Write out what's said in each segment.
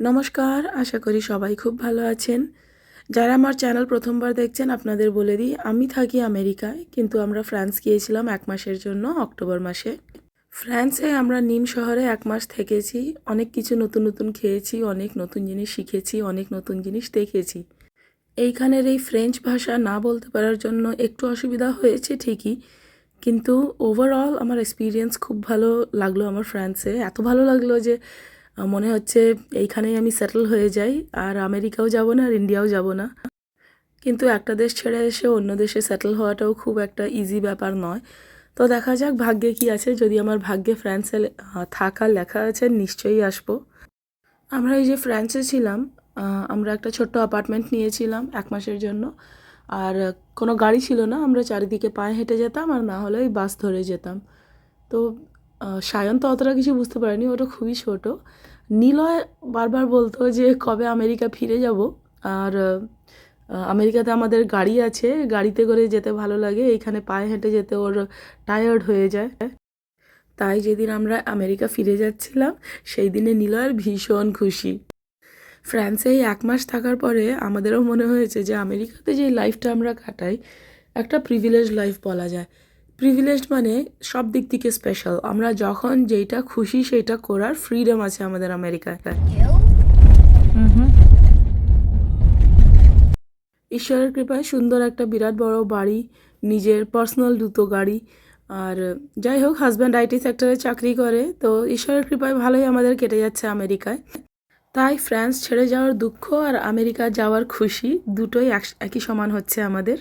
নমস্কার, আশা করি সবাই খুব ভালো আছেন। যারা আমার চ্যানেল প্রথমবার দেখছেন, আপনাদের বলে দিই, আমি থাকি আমেরিকায়, কিন্তু আমরা ফ্রান্স গিয়েছিলাম এক মাসের জন্য, অক্টোবর মাসে। ফ্রান্সে আমরা নিম শহরে এক মাস থেকেছি, অনেক কিছু নতুন নতুন খেয়েছি, অনেক নতুন জিনিস শিখেছি, অনেক নতুন জিনিস দেখেছি। এইখানের এই ফ্রেঞ্চ ভাষা না বলতে পারার জন্য একটু অসুবিধা হয়েছে ঠিকই, কিন্তু ওভারঅল আমার এক্সপিরিয়েন্স খুব ভালো লাগল আমার ফ্রান্সে। এত ভালো লাগল যে মনে হচ্ছে এইখানেই আমি সেটেল হয়ে যাই, আর আমেরিকাও যাব না, আর ইন্ডিয়াও যাব না। কিন্তু একটা দেশ ছেড়ে এসে অন্য দেশে সেটেল হওয়াটাও খুব একটা ইজি ব্যাপার নয়। তো দেখা যাক ভাগ্যে কি আছে, যদি আমার ভাগ্যে ফ্রান্সে থাকা লেখা আছে, নিশ্চয়ই আসব। আমরা এই যে ফ্রান্সে ছিলাম আমরা একটা ছোট্ট অ্যাপার্টমেন্ট নিয়েছিলাম এক মাসের জন্য। আর কোনো গাড়ি ছিল না, আমরা চারিদিকে পায়ে হেঁটে যেতাম, আর না হলে ওই বাস ধরে যেতাম। তো সায়ন তো অতটা কিছু বুঝতে পারেনি, ওটা খুবই ছোট। নিলয় বারবার বলতো যে কবে আমেরিকা ফিরে যাব, আর আমেরিকাতে আমাদের গাড়ি আছে, গাড়িতে করে যেতে ভালো লাগে এইখানে পায়ে হেঁটে যেতে ওর টায়ার্ড হয়ে যায়। তাই যেদিন আমরা আমেরিকা ফিরে যাচ্ছিলাম, সেই দিনে নিলয়ের ভীষণ খুশি। ফ্রান্সে এই এক মাস থাকার পরে আমাদেরও মনে হয়েছে যে আমেরিকাতে যে লাইফটা আমরা কাটাই, একটা প্রিভিলেজ লাইফ বলা যায়। প্রিভিলেজড মানে সব দিক থেকে স্পেশাল আমরা যখন যেইটা খুশি সেইটা করার ফ্রিডম আছে আমাদের আমেরিকায় ঈশ্বরের কৃপায় সুন্দর একটা বিরাট বড় বাড়ি নিজের পার্সোনাল দুটো গাড়ি আর যাই হোক হাজব্যান্ড আইটি সেক্টরে চাকরি করে তো ঈশ্বরের কৃপায় ভালোই আমাদের কেটে যাচ্ছে আমেরিকায় তাই ফ্রান্স ছেড়ে যাওয়ার দুঃখ আর আমেরিকা যাওয়ার খুশি দুটোই এক- একই সমান হচ্ছে আমাদের।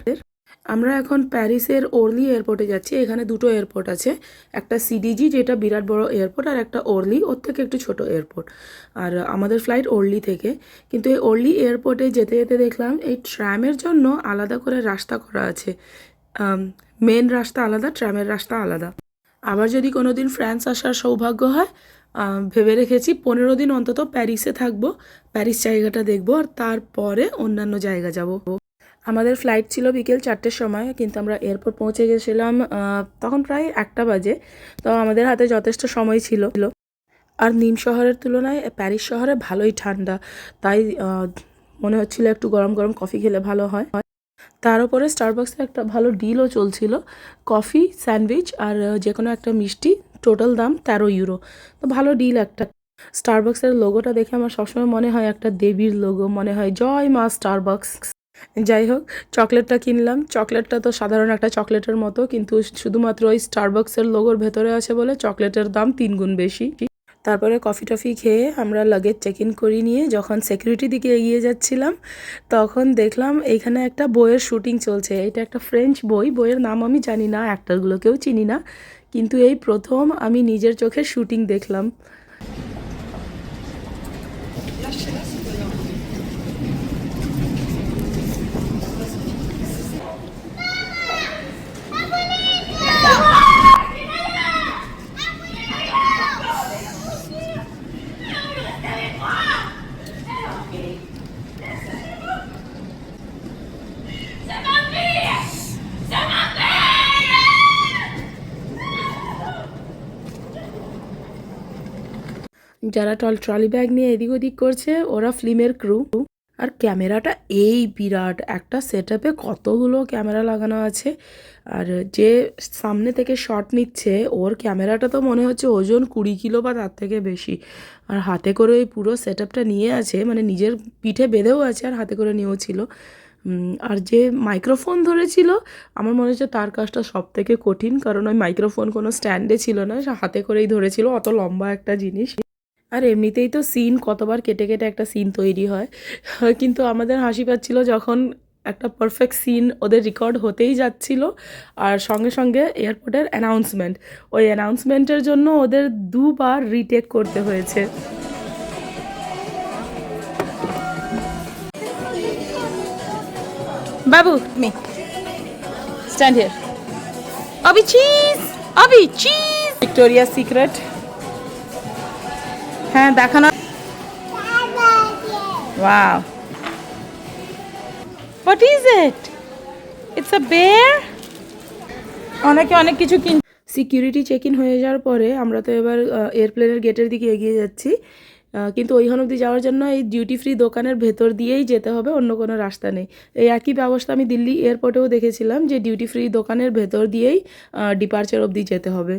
আমরা এখন প্যারিসের ওরলি এয়ারপোর্টে যাচ্ছি, এখানে দুটো এয়ারপোর্ট আছে। একটা সিডিজি, যেটা বিরাট বড় এয়ারপোর্ট, আর একটা ওরলি, ওর থেকে একটু ছোট এয়ারপোর্ট। আর আমাদের ফ্লাইট ওরলি থেকে। কিন্তু এই ওরলি এয়ারপোর্টে যেতে যেতে দেখলাম, এই ট্র্যামের জন্য আলাদা করে রাস্তা করা আছে। মেন রাস্তা আলাদা ট্র্যামের রাস্তা আলাদা। আবার যদি কোনো দিন ফ্রান্স আসার সৌভাগ্য হয় ভেবে রেখেছি, পনেরো দিন অন্তত প্যারিসে থাকব, প্যারিস জায়গাটা দেখব, আর তারপরে অন্যান্য জায়গা যাব। আমাদের ফ্লাইট ছিল বিকেল চারটের সময়, কিন্তু আমরা এয়ারপোর্ট পৌঁছে গেছিলাম তখন প্রায় একটা বাজে। তো আমাদের হাতে যথেষ্ট সময় ছিল। আর নিম শহরের তুলনায় প্যারিস শহরে ভালোই ঠান্ডা। তাই মনে হচ্ছিল একটু গরম গরম কফি খেলে ভালো হয়। তার উপরে স্টারবাক্সে একটা ভালো ডিলও চলছিল। কফি স্যান্ডউইচ আর যে কোনো একটা মিষ্টি টোটাল দাম তেরো ইউরো তো ভালো ডিল একটা। স্টারবাক্সের লোগোটা দেখে আমার সবসময় মনে হয় একটা দেবীর লোগো মনে হয়, জয় মা স্টারবাক্স যাই হোক, চকলেটটা কিনলাম। চকলেটটা তো সাধারণ একটা চকলেটের মতো, কিন্তু শুধুমাত্র ওই স্টারবাক্সের লোগোর ভেতরে আছে বলে চকলেটের দাম তিন গুণ বেশি। তারপরে কফি টফি খেয়ে আমরা লাগেজ চেক ইন করি নিয়ে যখন সিকিউরিটি দিকে এগিয়ে যাচ্ছিলাম, তখন দেখলাম এইখানে একটা বইয়ের শুটিং চলছে। এটা একটা ফ্রেঞ্চ বই। বইয়ের নাম আমি জানি না অ্যাক্টারগুলোকেও চিনি না। কিন্তু এই প্রথম আমি নিজের চোখে শুটিং দেখলাম। যারা টল ট্রলি ব্যাগ নিয়ে এদিক ওদিক করছে, ওরা ফিল্মের ক্রু আর ক্যামেরাটা এই বিরাট, একটা সেট কতগুলো ক্যামেরা লাগানো আছে। আর যে সামনে থেকে শট নিচ্ছে, ওর ক্যামেরাটা তো মনে হচ্ছে ওজন কুড়ি কিলো বা তার থেকে বেশি। আর হাতে করে ওই পুরো সেট নিয়ে আছে মানে নিজের পিঠে বেঁধেও আছে আর হাতে করে নিয়েও ছিল। আর যে মাইক্রোফোন ধরেছিল, আমার মনে হচ্ছে তার কাজটা সব থেকে কঠিন, কারণ ওই মাইক্রোফোন কোনো স্ট্যান্ডে ছিল না, সে হাতে করেই ধরেছিল, অত লম্বা একটা জিনিস। আর এমনিতেই তো সিন কতবার কেটে কেটে একটা সিন তৈরি হয়। কিন্তু আমাদের হাসি পাচ্ছিল যখন একটা পারফেক্ট সিন ওদের রেকর্ড হতেই যাচ্ছিল আর সঙ্গে সঙ্গে এয়ারপোর্টের অ্যানাউন্সমেন্ট ওই অ্যানাউন্সমেন্টের জন্য ওদের দুবার রিটেক করতে হয়েছে। বাবু মি স্ট্যান্ড হিয়ার অবি চিজ অবি চিজ ভিক্টোরিয়া সিক্রেট হ্যাঁ দেখানো wow what is it it's a bear অনেকে অনেক কিছু কিন সিকিউরিটি চেক ইন হয়ে যাওয়ার পরে আমরা তো এবার এয়ারপ্লেনের গেটের দিকে এগিয়ে যাচ্ছি। কিন্তু ওইখান অবধি যাওয়ার জন্য এই ডিউটি ফ্রি দোকানের ভেতর দিয়েই যেতে হবে, অন্য কোনো রাস্তা নেই। এই একই ব্যবস্থা আমি দিল্লি এয়ারপোর্টেও দেখেছিলাম যে ডিউটি ফ্রি দোকানের ভেতর দিয়েই ডিপার্চার অবধি যেতে হবে।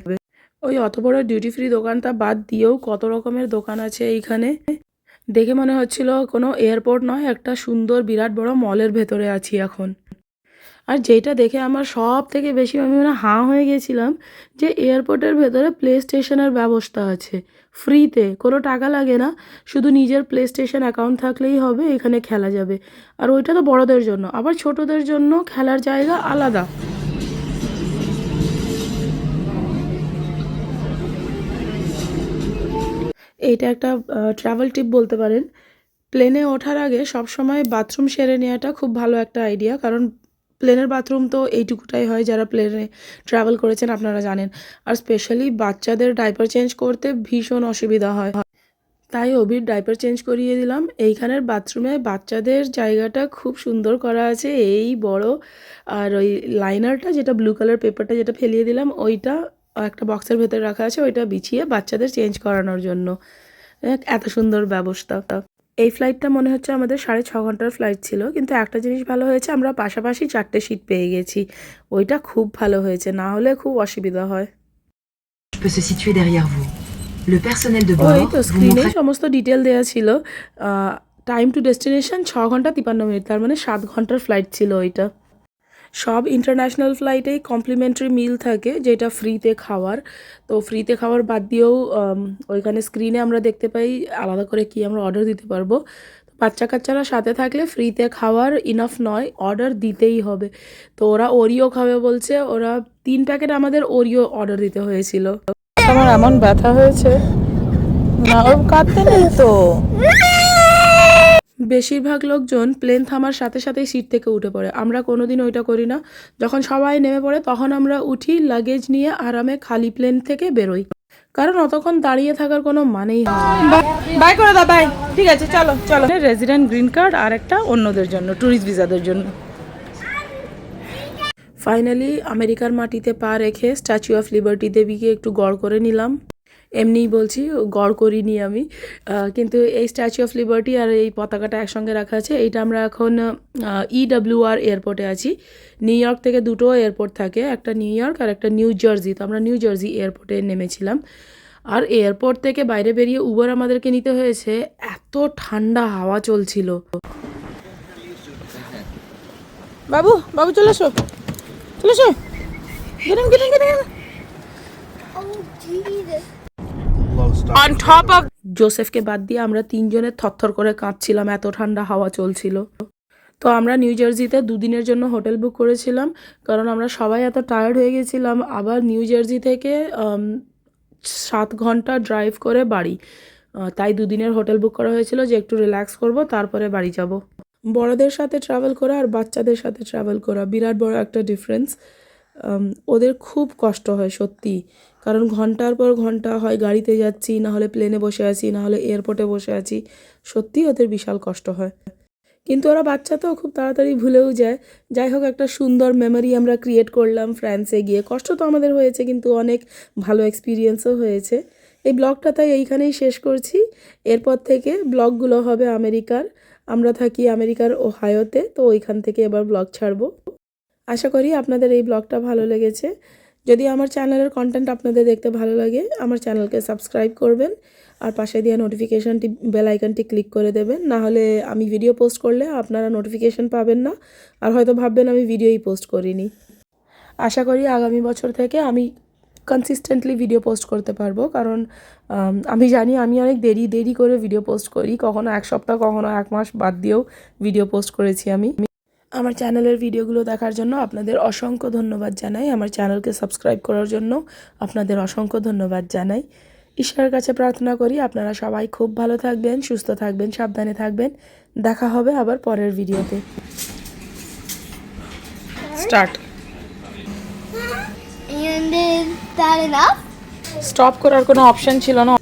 ওই অত বড় ডিউটি ফ্রি দোকানটা বাদ দিয়েও কত রকমের দোকান আছে এইখানে। দেখে মনে হচ্ছিল কোনো এয়ারপোর্ট নয়, একটা সুন্দর বিরাট বড় মলের ভেতরে আছি এখন। আর যেটা দেখে আমার সব থেকে বেশি আমি মানে হাঁ হয়ে গেছিলাম যে এয়ারপোর্টের ভেতরে প্লে স্টেশনের ব্যবস্থা আছে। ফ্রিতে কোনো টাকা লাগে না, শুধু নিজের প্লে স্টেশন অ্যাকাউন্ট থাকলেই হবে, এখানে খেলা যাবে। আর ওইটা তো বড়দের জন্য, আবার ছোটদের জন্য খেলার জায়গা আলাদা। এইটা একটা ট্রাভেল টিপ বলতে পারেন। প্লেনে ওঠার আগে সব সময় বাথরুম সেরে নেওয়াটা খুব ভালো একটা আইডিয়া কারণ প্লেনের বাথরুম তো এইটুকুটাই হয় যারা প্লেনে ট্রাভেল করেছেন, আপনারা জানেন। আর স্পেশালি বাচ্চাদের ডাইপার চেঞ্জ করতে ভীষণ অসুবিধা হয়। তাই অভির ডাইপার চেঞ্জ করিয়ে দিলাম। এইখানের বাথরুমে বাচ্চাদের জায়গাটা খুব সুন্দর করা আছে। এই বড়, আর ওই লাইনারটা যেটা ব্লু কালার পেপারটা যেটা ফেলিয়ে দিলাম, ওইটা একটা বক্সের ভেতরে রাখা আছে ওইটা বিছিয়ে বাচ্চাদের চেঞ্জ করানোর জন্য। এত সুন্দর ব্যবস্থা। এই ফ্লাইটটা মনে হচ্ছে আমাদের সাড়ে ছ ঘণ্টার ফ্লাইট ছিল কিন্তু একটা জিনিস ভালো হয়েছে আমরা পাশাপাশি চারটে সিট পেয়ে গেছি। ওইটা খুব ভালো হয়েছে না হলে খুব অসুবিধা হয়। ওই তো স্ক্রিনে সমস্ত ডিটেল দেওয়া ছিল। টাইম টু ডেস্টিনেশন ছ ঘণ্টা তিপান্ন মিনিট তার মানে সাত ঘণ্টার ফ্লাইট ছিল ওইটা। সব ইন্টারন্যাশনাল ফ্লাইটেই কমপ্লিমেন্টারি মিল থাকে, যেটা ফ্রিতে খাওয়ার। তো ফ্রিতে খাওয়ার বাদ দিয়েও ওইখানে স্ক্রিনে আমরা দেখতে পাই, আলাদা করে কি আমরা অর্ডার দিতে পারব। বাচ্চা কাচ্চারা সাথে থাকলে ফ্রিতে খাওয়ার ইনাফ নয় অর্ডার দিতেই হবে। তো ওরা ওরিও খাবে বলছে, ওরা তিন প্যাকেট আমাদের ওরিও অর্ডার দিতে হয়েছিল। আমার এমন ব্যথা হয়েছে না কাঁদতে নেই তো? বেশিরভাগ লোকজন প্লেন থামার সাথে সাথেই সিট থেকে উঠে পড়ে। আমরা কোনোদিন ওইটা করি না। যখন সবাই নেমে পড়ে তখন আমরা উঠি লাগেজ নিয়ে আরামে খালি প্লেন থেকে বেরোই। কারণ অতক্ষণ দাঁড়িয়ে থাকার কোনো মানেই হয় বাই করে দাও বাই। ঠিক আছে চলো চলো। রেজিডেন্ট গ্রিন কার্ড আর একটা অন্যদের জন্য ট্যুরিস্ট ভিসাদের জন্য। ফাইনালি আমেরিকার মাটিতে পা রেখে স্ট্যাচু অফ লিবার্টি দেবীকে একটু গড় করে নিলাম। এমনিই বলছি, গড় করিনি আমি। কিন্তু এই স্ট্যাচু অফ লিবার্টি আর এই পতাকাটা একসঙ্গে রাখা আছে, এইটা আমরা এখন E ইডাব্লিউআর এয়ারপোর্টে আছি। নিউ ইয়র্ক থেকে দুটো এয়ারপোর্ট থাকে, একটা নিউ ইয়র্ক আর একটা নিউ জার্সি তো আমরা নিউ জার্সি এয়ারপোর্টে নেমেছিলাম। আর এয়ারপোর্ট থেকে বাইরে বেরিয়ে উবার আমাদেরকে নিতে হয়েছে, এত ঠান্ডা হাওয়া চলছিল। বাবু বাবু চলে এসো, চলে গেটেন গেটেন গেটেন অন টপ অফ জোসেফকে বাদ দিয়ে আমরা তিনজনে থরথর করে কাঁদছিলাম এত ঠান্ডা হাওয়া চলছিল। তো আমরা নিউ জার্সিতে দুদিনের জন্য হোটেল বুক করেছিলাম কারণ আমরা সবাই এত টায়ার্ড হয়ে গেছিলাম। আবার নিউ জার্সি থেকে সাত ঘণ্টা ড্রাইভ করে বাড়ি। তাই দুদিনের হোটেল বুক করা হয়েছিল যে একটু রিল্যাক্স করব তারপরে বাড়ি যাব। বড়দের সাথে ট্রাভেল করা আর বাচ্চাদের সাথে ট্রাভেল করা বিরাট বড় একটা ডিফারেন্স ওদের খুব কষ্ট হয় সত্যি। কারণ ঘণ্টার পর ঘণ্টা হয়, গাড়িতে যাচ্ছি, না হলে প্লেনে বসে আছি, না হলে এয়ারপোর্টে বসে আছি সত্যি ওদের বিশাল কষ্ট হয়। কিন্তু ওরা বাচ্চা তো, খুব তাড়াতাড়ি ভুলেও যায়। যাই হোক, একটা সুন্দর মেমোরি আমরা ক্রিয়েট করলাম ফ্রান্সে গিয়ে। কষ্ট তো আমাদের হয়েছে, কিন্তু অনেক ভালো এক্সপিরিয়েন্সও হয়েছে। এই ব্লগটা তাই এইখানেই শেষ করছি। এরপর থেকে ব্লগগুলো হবে আমেরিকার। আমরা থাকি আমেরিকার ওহায়োতে তো ওইখান থেকে এবার ব্লগ ছাড়বো। আশা করি আপনাদের এই ব্লগটা ভালো লেগেছে। যদি আমার চ্যানেলের কন্টেন্ট আপনাদের দেখতে ভালো লাগে, আমার চ্যানেলকে সাবস্ক্রাইব করবেন আর পাশে দেওয়া নোটিফিকেশানটি বেল আইকনটি ক্লিক করে দেবেন। না হলে আমি ভিডিও পোস্ট করলে আপনারা নোটিফিকেশান পাবেন না। আর হয়তো ভাববেন আমি ভিডিওই পোস্ট করিনি। আশা করি আগামী বছর থেকে আমি কনসিস্টেন্টলি ভিডিও পোস্ট করতে পারব। কারণ, আমি জানি আমি অনেক দেরি দেরি করে ভিডিও পোস্ট করি। কখনো এক সপ্তাহ, কখনো এক মাস বাদ দিয়েও ভিডিও পোস্ট করেছি আমি। আমার চ্যানেলের ভিডিওগুলো দেখার জন্য আপনাদের অসংখ্য ধন্যবাদ জানাই। আমার চ্যানেলকে সাবস্ক্রাইব করার জন্য আপনাদের অসংখ্য ধন্যবাদ জানাই। ঈশ্বরের কাছে প্রার্থনা করি আপনারা সবাই খুব ভালো থাকবেন সুস্থ থাকবেন সাবধানে থাকবেন। দেখা হবে আবার পরের ভিডিওতে স্টার্ট? স্টপ করার কোনো অপশন ছিল না।